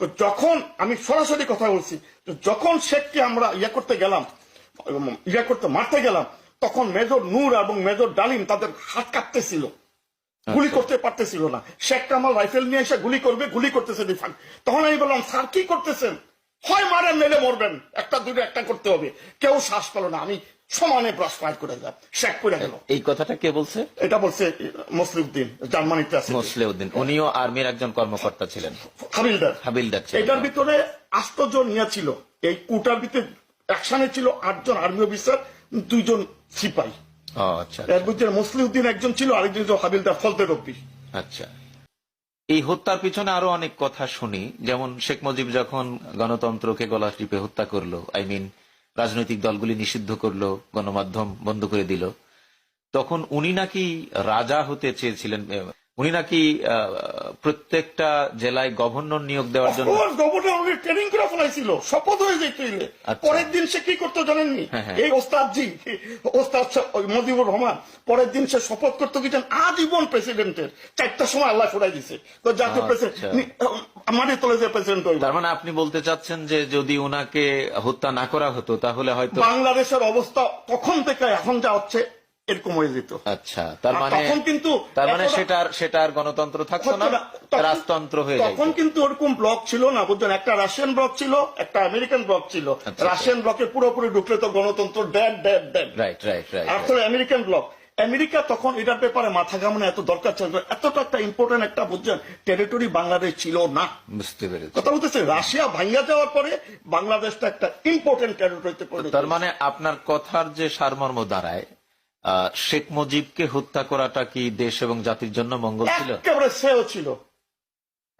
তো যখন আমি সরাসরি কথা বলছি যখন শেখকে আমরা ইয়ে করতে গেলাম ইয়ে করতে মারতে গেলাম তখন মেজর নূর এবং মেজর ডালিম তাদের হাত কাঁপতেছিল। গুলি করতে পারতেছিল না। শেখ কামাল রাইফেল নিয়ে এসে গুলি করবে গুলি করতেছে রিফান। তখন আমি বললাম স্যার কি করতেছেন? হয় মারেন মেলে মরবেন। একটা দুটো একটা করতে হবে। কেউ শ্বাস পেল না। আমি সমানে ব্রাশ ফায়ার করে দিলাম শেখ করে গেল। এই কথাটা কে বলছে? এটা বলছে মসলিউদ্দিন জার্মানিতে আছে। মোসলেউদ্দিন উনিও আর্মির একজন কর্মকর্তা ছিলেন। হাবিলদার। হাবিলদার ছিলেন। এটার ভিতরে আষ্টজন ইয়া ছিল। এই কুটার ভিতরে একসানে ছিল আটজন আর্মি অফিসার দুইজন সিপাই। ও আচ্ছা এর ভিতরে মসলিউদ্দিন একজন ছিল আরেকজন ছিল হাবিলদার ফলতে রব্বি। আচ্ছা। এই হত্যার পিছনে আরও অনেক কথা শুনি। যেমন শেখ মুজিব যখন গণতন্ত্রকে গলা টিপে হত্যা করল আই মিন রাজনৈতিক দলগুলি নিষিদ্ধ করল গণমাধ্যম বন্ধ করে দিল। তখন উনি নাকি রাজা হতে চেয়েছিলেন উনি নাকি প্রত্যেকটা জেলায় গভর্নর নিয়োগ দেওয়ার জন্য গভর্নর আমাকে ট্রেনিং করে ফেলাইছিল। শপথ হয়ে যেত আচ্ছা। পরের দিন সে কি করতো জানেননি? হ্যাঁ, হ্যাঁ। এই ওস্তাদ জি ওস্তাদ মজিবুর রহমান পরের দিন সে শপথ করতো কি আজীবন প্রেসিডেন্টের চারটার সময় আল্লাহ ফুরাই দিছে। তো জাতীয় আচ্ছা। প্রেসিডেন্ট মাটির তলে যে প্রেসিডেন্ট হইল তার মানে আপনি বলতে চাচ্ছেন যে যদি উনাকে হত্যা না করা হতো তাহলে হয়তো বাংলাদেশের অবস্থা তখন থেকে এখন যা হচ্ছে এরকম হয়ে যেত। আচ্ছা তার মানে তখন কিন্তু তার মানে এতটা- সেটার সেটার গণতন্ত্র থাকতো না রাজতন্ত্র হয়ে যায় তখন কিন্তু ওরকম ব্লক ছিল না বুঝছেন? একটা রাশিয়ান ব্লক ছিল একটা আমেরিকান ব্লক ছিল। আচ্ছা। রাশিয়ান ব্লকে পুরোপুরি ঢুকলে তো গণতন্ত্র dad dad dad right right right আর আসলে আমেরিকান ব্লক। আমেরিকা তখন এটার ব্যাপারে মাথা ঘামানো এত দরকার ছিল এতটা একটা ইম্পর্টেন্ট একটা বুঝছেন টেরিটরি বাংলাদেশ ছিল না। বুঝতে পেরেছি। কথা বলতেছে রাশিয়া ভাঙ্গা যাওয়ার পরে বাংলাদেশটা একটা ইম্পর্টেন্ট টেরিটরিতে তার মানে আপনার কথার যে সারমর্ম দাঁড়ায় শেখ মুজিবকে হত্যা করাটা কি দেশ এবং জাতির জন্য মঙ্গল ছিল? সেও ছিল।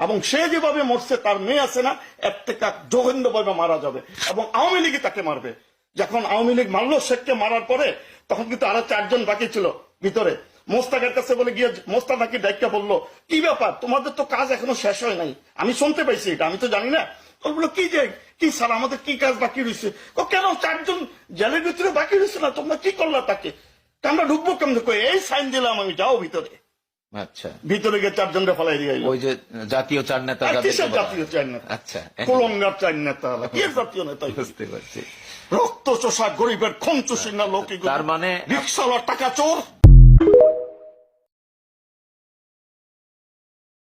এবং সে যেভাবে মরছে, তার মেয়ে আছে না, এর থেকে জঘন্যভাবে মারা যাবে। এবং আওয়ামী লীগই তাকে মারবে। যখন আওয়ামী লীগ মারলো শেখকে মারার পরে, তখন কিন্তু আরও চারজন বাকি ছিল ভিতরে। মোস্তাকের কাছে বলে গিয়ে মোস্তা নাকি ডাইকা বলল, কি ব্যাপার? তোমাদের তো কাজ এখনও শেষ হয় নাই। আমি শুনতে পাইছি এটা, আমি তো জানি না। বলল কি যে, কি স্যার, আমাদের কি কাজ বাকি রয়েছে কেন? চারজন জেলের ভিতরে বাকি রয়েছে না, তোমরা কি করলা তাকে? আমরা ঢুকবো কেমন করে এই সাইন দিলাম আমি যাও ভিতরে। আচ্ছা। ভিতরে গিয়ে চারজনকে ফেলাই দিয়ে ওই যে জাতীয় চার নেতা কিসের জাতীয় চার নেতা? আচ্ছা কলঙ্গার চার নেতা কি জাতীয় নেতা? বুঝতে পারছি। রক্ত চোষা গরিবের খুন চুষি না লোক তার মানে- রিক্সাওয়ালার টাকা চোর।